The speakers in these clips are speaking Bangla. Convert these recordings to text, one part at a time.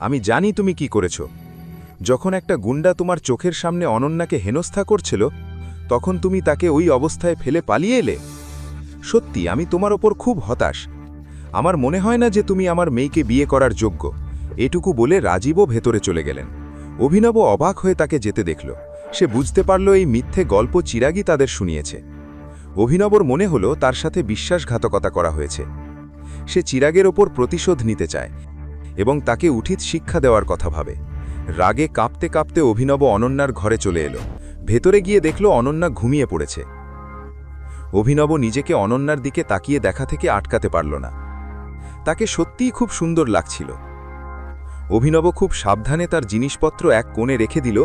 আমি জানি তুমি কি করেছ। যখন একটা গুন্ডা তোমার চোখের সামনে অনন্যাকে হেনস্থা করছিল, তখন তুমি তাকে ওই অবস্থায় ফেলে পালিয়ে এলে। সত্যি, আমি তোমার ওপর খুব হতাশ। আমার মনে হয় না যে তুমি আমার মেয়েকে বিয়ে করার যোগ্য। এটুকু বলে রাজীবও ভেতরে চলে গেলেন। অভিনব অবাক হয়ে তাকে যেতে দেখল। সে বুঝতে পারল এই মিথ্যে গল্প চিরাগই তাদের শুনিয়েছে। অভিনবর মনে হলো তার সাথে বিশ্বাসঘাতকতা করা হয়েছে। সে চিরাগের ওপর প্রতিশোধ নিতে চায়। এবং তাকে উঠিত শিক্ষা দেওয়ার কথা ভাবে। রাগে কাঁপতে কাঁপতে অভিনব অনন্যার ঘরে চলে এলো। ভেতরে গিয়ে দেখল অনন্যা ঘুমিয়ে পড়েছে। অভিনব নিজেকে অনন্যার দিকে তাকিয়ে দেখা থেকে আটকাতে পারল না। তাকে সত্যিই খুব সুন্দর লাগছিল। অভিনব খুব সাবধানে তার জিনিসপত্র এক কোণে রেখে দিল,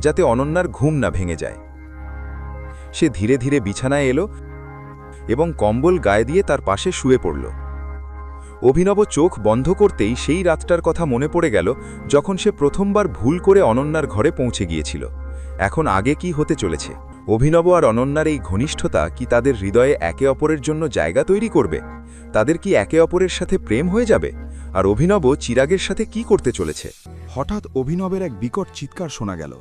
যাতে অনন্যার ঘুম না ভেঙে যায়। সে ধীরে ধীরে বিছানায় এলো এবং কম্বল গায়ে দিয়ে তার পাশে শুয়ে পড়ল। অভিনব চোখ বন্ধ করতেই সেই রাতটার কথা মনে পড়ে গেল যখন সে প্রথমবার ভুল করে অনন্যার ঘরে পৌঁছে গিয়েছিল। এখন আগে কি হতে চলেছে? অভিনব আর অনন্যার এই ঘনিষ্ঠতা কি তাদের হৃদয়ে একে অপরের জন্য জায়গা তৈরি করবে? তাদের কি একে অপরের সাথে প্রেম হয়ে যাবে? আর অভিনব চিরাগের সাথে কি করতে চলেছে? হঠাৎ অভিনবের এক বিকট চিৎকার শোনা গেল।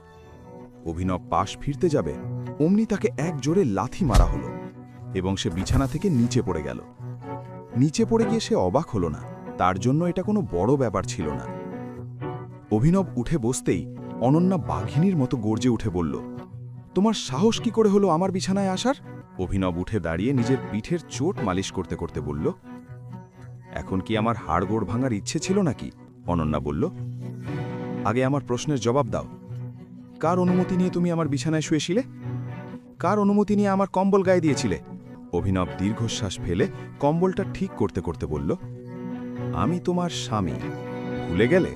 অভিনব পাশ ফিরতে যাবে, অমনি তাকে এক জোরে লাথি মারা হলো এবং সে বিছানা থেকে নিচে পড়ে গেল। নিচে পড়ে গিয়ে সে অবাক হলো না। তার জন্য এটা কোনো বড় ব্যাপার ছিল না। অভিনব উঠে বসতেই অনন্যা বাঘিনীর মতো গর্জে উঠে বলল, তোমার সাহস কি করে হলো আমার বিছানায় আসার? অভিনব উঠে দাঁড়িয়ে নিজের পিঠের চোট মালিশ করতে করতে বলল, এখন কি আমার হাড়গোড় ভাঙার ইচ্ছে ছিল নাকি? অনন্যা বলল, আগে আমার প্রশ্নের জবাব দাও। কার অনুমতি নিয়ে তুমি আমার বিছানায় শুয়েছিলে? কার অনুমতি নিয়ে আমার কম্বল গায়ে দিয়েছিলে? অভিনব দীর্ঘশ্বাস ফেলে কম্বলটা ঠিক করতে করতে বলল, আমি তোমার স্বামী, ভুলে গেলে?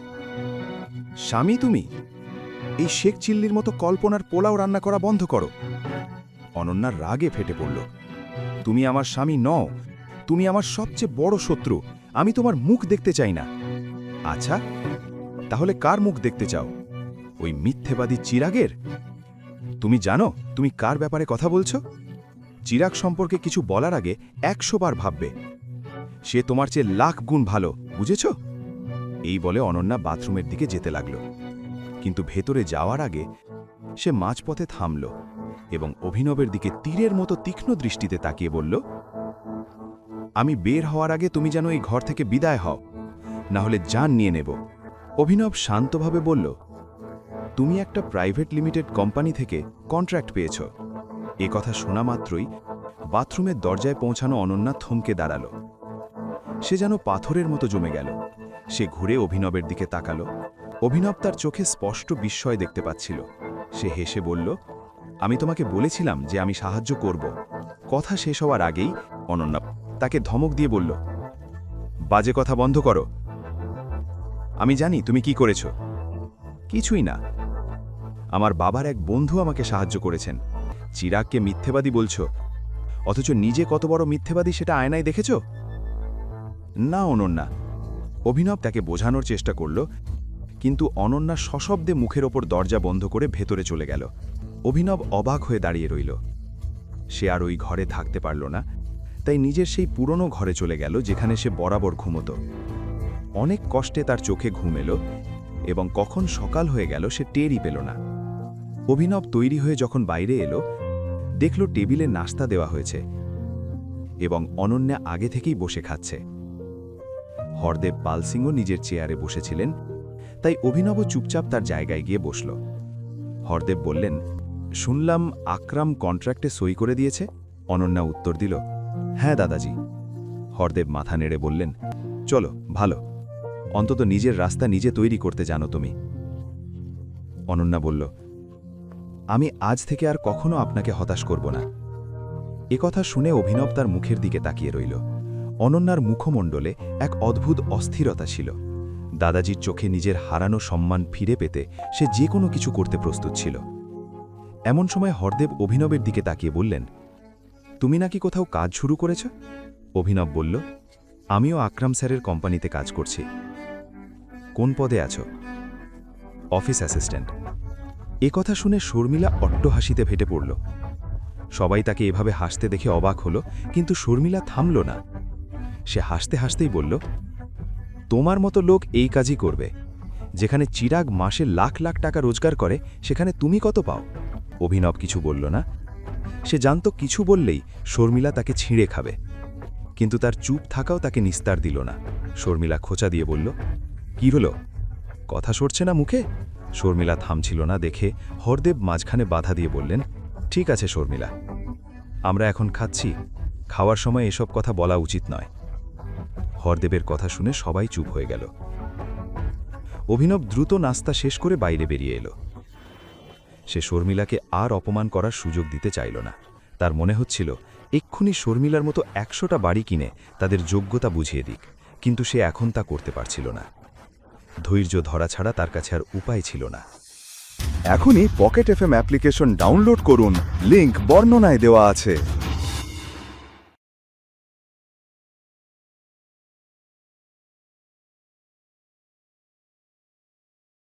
স্বামী তুমি? এই শেখ চিল্লির মতো কল্পনার পোলাও রান্না করা বন্ধ করো। অনন্যার রাগে ফেটে পড়ল, তুমি আমার স্বামী নও, তুমি আমার সবচেয়ে বড় শত্রু, আমি তোমার মুখ দেখতে চাই না। আচ্ছা তাহলে কার মুখ দেখতে চাও? ওই মিথ্যেবাদী চিরাগের? তুমি জানো, তুমি কার ব্যাপারে কথা বলছো? চিরাগ সম্পর্কে কিছু বলার আগে একশো বার ভাববে। সে তোমার চেয়ে লাখ গুণ ভালো, বুঝেছ? এই বলে অনন্যা বাথরুমের দিকে যেতে লাগল। কিন্তু ভেতরে যাওয়ার আগে সে মাঝপথে থামল এবং অভিনবের দিকে তীরের মতো তীক্ষ্ণ দৃষ্টিতে তাকিয়ে বলল, আমি বের হওয়ার আগে তুমি যেন এই ঘর থেকে বিদায় হও, না হলে যান নিয়ে নেব। অভিনব শান্তভাবে বলল, তুমি একটা প্রাইভেট লিমিটেড কোম্পানি থেকে কন্ট্রাক্ট পেয়েছ। এ কথা শোনা মাত্রই বাথরুমের দরজায় পৌঁছানো অনন্যা থমকে দাঁড়াল। সে যেন পাথরের মতো জমে গেল। সে ঘুরে অভিনবের দিকে তাকালো। অভিনব তার চোখে স্পষ্ট বিস্ময় দেখতে পাচ্ছিল। সে হেসে বলল, আমি তোমাকে বলেছিলাম যে আমি সাহায্য করব। কথা শেষ হওয়ার আগেই অনন্যা তাকে ধমক দিয়ে বলল, বাজে কথা বন্ধ করো। আমি জানি তুমি কি করেছ। কিছুই না। আমার বাবার এক বন্ধু আমাকে সাহায্য করেছেন। চিরাগকে মিথ্যেবাদী বলছো? অথচ নিজে কত বড় মিথ্যেবাদী সেটা আয়নায় দেখেছ? না, অনন্যা। অভিনব তাকে বোঝানোর চেষ্টা করল, কিন্তু অনন্যা সশব্দে মুখের ওপর দরজা বন্ধ করে ভেতরে চলে গেল। অভিনব অবাক হয়ে দাঁড়িয়ে রইল। সে আর ওই ঘরে থাকতে পারল না, তাই নিজের সেই পুরনো ঘরে চলে গেল, যেখানে সে বরাবর ঘুমত। অনেক কষ্টে তার চোখে ঘুম এলো, এবং কখন সকাল হয়ে গেল সে টেরই পেল না। অভিনব তৈরি হয়ে যখন বাইরে এলো, দেখল টেবিলে নাস্তা দেওয়া হয়েছে এবং অনন্যা আগে থেকেই বসে খাচ্ছে। হরদেব পাল পালসিংও নিজের চেয়ারে বসেছিলেন, তাই অভিনব চুপচাপ তার জায়গায় গিয়ে বসল। হরদেব বললেন, শুনলাম আকরাম কন্ট্রাক্টে সই করে দিয়েছে। অনন্যা উত্তর দিল হ্যাঁ দাদাজি। হরদেব মাথা নেড়ে বললেন, চলো, ভালো। অন্তত নিজের রাস্তা নিজে তৈরি করতে জানো তুমি। অনন্যা বলল আমি আজ থেকে আর কখনো আপনাকে হতাশ করব না। কথা শুনে অভিনব তার মুখের দিকে তাকিয়ে রইল। অনন্যার মুখমণ্ডলে এক অদ্ভুত অস্থিরতা ছিল। দাদাজির চোখে নিজের হারানো সম্মান ফিরে পেতে সে যে কোনো কিছু করতে প্রস্তুত ছিল। এমন সময় হরদেব অভিনবের দিকে তাকিয়ে বললেন, তুমি নাকি কোথাও কাজ শুরু করেছ? অভিনব বলল, আমিও আকরাম স্যারের কোম্পানিতে কাজ করছি। কোন পদে আছো? Office assistant. কথা শুনে শর্মিলা অট্ট হাসিতে ফেটে পড়ল। সবাই তাকে এভাবে হাসতে দেখে অবাক হলো, কিন্তু শর্মিলা থামল না। সে হাসতে হাসতেই বলল, তোমার মতো লোক এই কাজই করবে। যেখানে চিরাগ মাসে লাখ লাখ টাকা রোজগার করে, সেখানে তুমি কত পাও? অভিনব কিছু বলল না। সে জানত কিছু বললেই শর্মিলা তাকে ছিঁড়ে খাবে। কিন্তু তার চুপ থাকাও তাকে নিস্তার দিল না। শর্মিলা খোঁচা দিয়ে বলল, কি হলো? কথা সরছে না মুখে? শর্মিলা থামছিল না দেখে হরদেব মাঝখানে বাধা দিয়ে বললেন, ঠিক আছে শর্মিলা, আমরা এখন খাচ্ছি। খাওয়ার সময় এসব কথা বলা উচিত নয় হরদেবের কথা শুনে সবাই চুপ হয়ে গেল। অভিনব দ্রুত নাস্তা শেষ করে বাইরে বেরিয়ে এলো। সে শর্মিলাকে আর অপমান করার সুযোগ দিতে চাইল না। তার মনে হচ্ছিল, এক্ষুনি শর্মিলার মতো একশোটা বাড়ি কিনে তাদের যোগ্যতা বুঝিয়ে দিক। কিন্তু সে এখন তা করতে পারছিল না। ধৈর্য ধরা ছাড়া তার কাছে আর উপায় ছিল না। এখনই পকেট এফএম অ্যাপ্লিকেশন ডাউনলোড করুন। লিংক বর্ণনায় দেওয়া আছে।